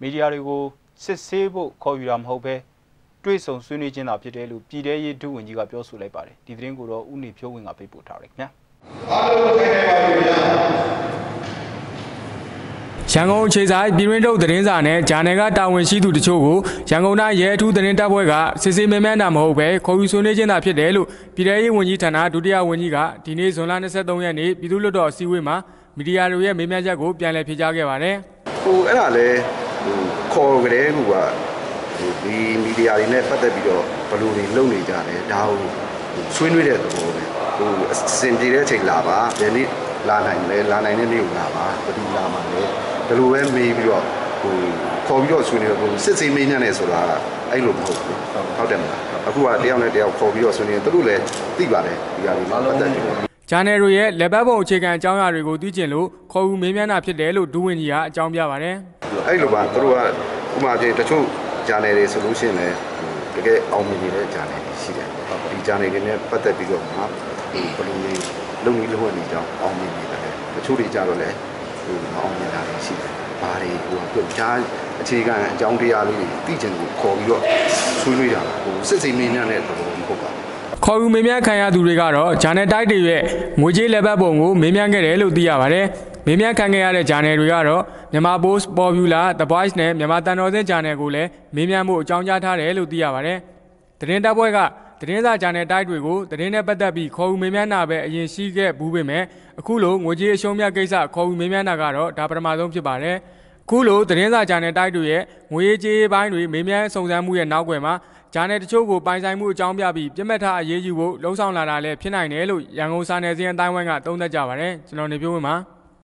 မီဒီယာတွေကိုစစ်ဆေးဖို့ခေါ်ယူတာမဟုတ်ဘဲတွေ့ဆုံဆွေးနွေးခြင်းသာဖြစ်တယ်လို့ပြည်ထရေးဒုဝန်ကြီးကပြောဆိုလိုက်ပါတယ်ဒီသတင်းကိုတော့ဦးနေဖြိုးဝင်းကပေးပို့ထားတယ်ခင်ဗျာအားလုံးခိုင်နေပါပြီဗျာရန်ကုန်အခြေဆိုင်ပြည်တွင်းထုတ်သတင်းစာနဲ့ဂျာနယ်ကတာဝန်ရှိသူတချို့ကိုရန်ကုန်တိုင်းရဲအထူးသတင်းတပ်ဖွဲ့ကစစ်ဆေးမဲမဲတာမဟုတ်ပဲခေါ်ယူဆွေးနွေးခြင်းသာဖြစ်တယ်လို့ပြည်ထရေးဝန်ကြီးဌာနဒုတိယဝန်ကြီးကဒီနေ့ဇွန်လ23ရက်နေ့ပြည်သူ့လွှတ်တော်အစည်းအဝေးမှာမီဒီယာတွေရဲ့မေးမြန်းချက်ကိုပြန်လည်ဖြေကြားခဲ့ပါတယ်။ဟိုအဲ့ဒါလဲဟို ခေါ်ကြတဲ့ဟိုကဟိုဒီမီဒီယာတွေနဲ့ပတ်သက်ပြီးတော့ဘယ်လိုတွေလုပ်နေကြလဲဒါကိုဆွေးနွေးတဲ့သဘောပဲဟိုအစင်ပြေတဲ့အချိန်လာပါဘယ်နေ့လာနိုင်လဲလာနိုင်တဲ့နေ့ကိုလာပါဘယ်သူလာမှာလဲဘယ်လိုပဲမေးပြီးတော့ဟိုခေါ်ပြီးတော့ဆွေးနွေးတော့ဟိုစစ်စေးမေးညံ့နေဆိုတာအဲ့လိုမဟုတ်ဘူးဟုတ်တယ်မလားအခုကတယောက်နဲ့တယောက်ခေါ်ပြီးတော့ဆွေးနွေးသူတို့လည်းသိပါတယ်ဒီဟာတွေပတ်သက်ပြီးတော့ဂျာနယ်တွေရဲ့လက်ပတ်ပုံအခြေခံအကြောင်းအရာတွေကိုသိကျင်လို့ခေါ်ယူမေးမြန်းတာဖြစ်တယ်လို့ဒူဝင်ကြီးကအကြောင်းပြပါတယ် အဲ့လိုပါသူတို့ကဥပမာချင်းတချို့ဂျာနယ်တွေဆိုလို့ရှိရင်လည်းတကယ်အောင်မြင်နေတဲ့ဂျာနယ်တွေရှိတယ်ဒီဂျာနယ်တွေနဲ့ပတ်သက်ပြီးတော့မှဟိုဘယ်လိုလေးလုံနေလို့နေကြောင်းအောင်မြင်နေတယ်တချို့တွေကြတော့လည်းဟိုမအောင်မြင်တာတွေရှိတယ်ဘာတွေဟိုသူဂျာအခြေခံအကြောင်းတရားလေးတွေသိချင်ကိုခေါ်ပြီးတော့ဆွေးနွေးတာဟိုစစ်စိမ်မင်းများနဲ့တော့မဟုတ်ပါဘူး။ခေါ်ယူမေးမြန်းခံရသူတွေကတော့ဂျာနယ်တိုက်တွေရဲ့ငွေကြေးလက်ပတ်ပုံကိုမေးမြန်းခဲ့တယ်လို့သိရပါတယ်။ မေးမြန်းခံခဲ့ရတဲ့ဂျာနယ်တွေကတော့မြန်မာ Post Popular The Voice နဲ့မြန်မာတန်တော်စင်ဂျာနယ်ကိုလည်းမေးမြန်းမှုအကြောင်းကြားထားတယ်လို့သိရပါတယ်။သတင်းတပ်ဖွဲ့ကသတင်းစာဂျာနယ်တိုက်တွေကိုသတင်းနဲ့ပတ်သက်ပြီးခေါ်ယူမေးမြန်းတာပဲအရင်ရှိခဲ့ဘူးပေမဲ့အခုလိုငွေကြေးအရှုံးမြတ်ကိစ္စခေါ်ယူမေးမြန်းတာကတော့ဒါပထမဆုံးဖြစ်ပါတယ်။ခုလိုသတင်းစာဂျာနယ်တိုက်တွေရဲ့ငွေကြေးပိုင်းတွေမေးမြန်းစုံစမ်းမှုရဲ့နောက်ွယ်မှာဂျာနယ်တချို့ကိုပိုင်ဆိုင်မှုအကြောင်းပြပြီးပြစ်မှတ်ထားအရေးယူဖို့လှုံ့ဆော်လာတာလည်းဖြစ်နိုင်တယ်လို့ရန်ကုန်စာနယ်ဇင်းအတိုင်းဝိုင်းကသုံးသပ်ကြပါတယ်ကျွန်တော်နေပြောဝင်ပါ